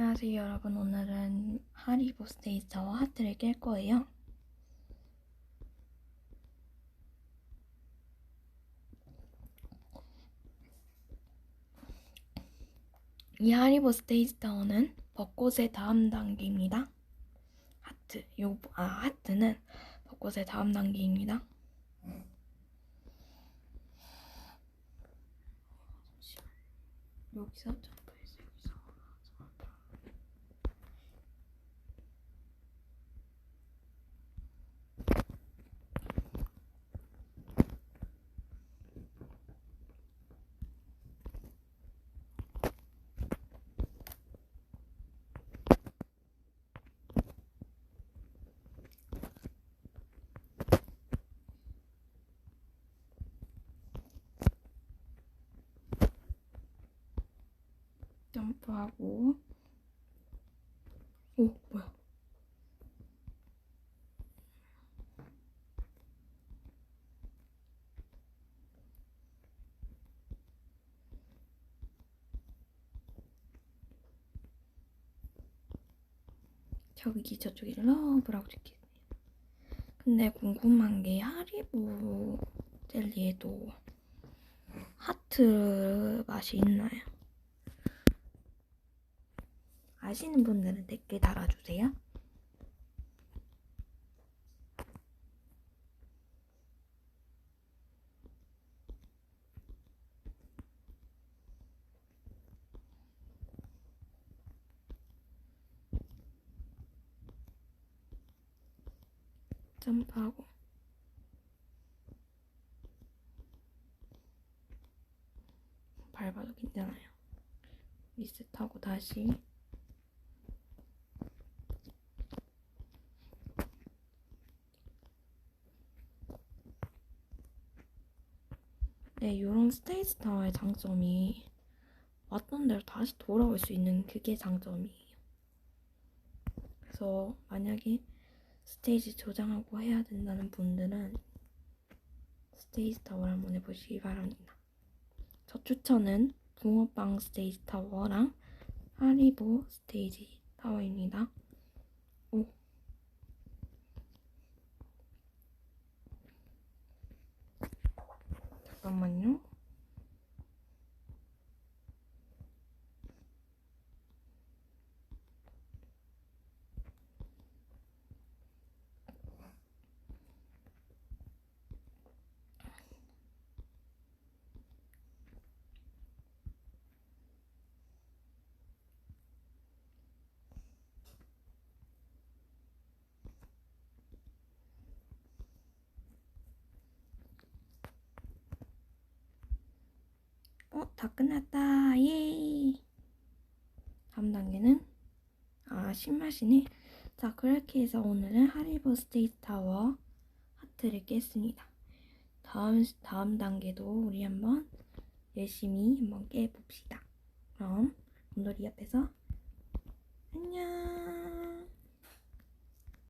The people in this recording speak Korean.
안녕하세요 여러분. 오늘은 하리보 스테이저와 하트를 깰 거예요. 이 하리보 스테이지 타워는 벚꽃의 다음 단계입니다. 하트 요, 아 하트는 벚꽃의 다음 단계입니다. 여기서 점프 점프하고. 오 뭐야? 저기 저쪽에 러브라고 적혀있네요 근데 궁금한 게 하리보 젤리에도 하트 맛이 있나요? 아시는 분들은 댓글 달아주세요. 점프하고 밟아도 괜찮아요. 리셋하고 다시 네, 이런 스테이지 타워의 장점이 왔던 대로 다시 돌아올 수 있는 그게 장점이에요. 그래서 만약에 스테이지 저장하고 해야 된다는 분들은 스테이지 타워를 한번 해보시기 바랍니다. 저 추천은 붕어빵 스테이지 타워랑 하리보 스테이지 타워입니다. по меню. 다 끝났다. 예. 다음 단계는 아, 신맛이네. 자, 그렇게 해서 오늘은 하리보 스테이트 타워 하트를 깼습니다. 다음 다음 단계도 우리 한번 열심히 한번 깨봅시다. 그럼 온돌이 옆에서 안녕.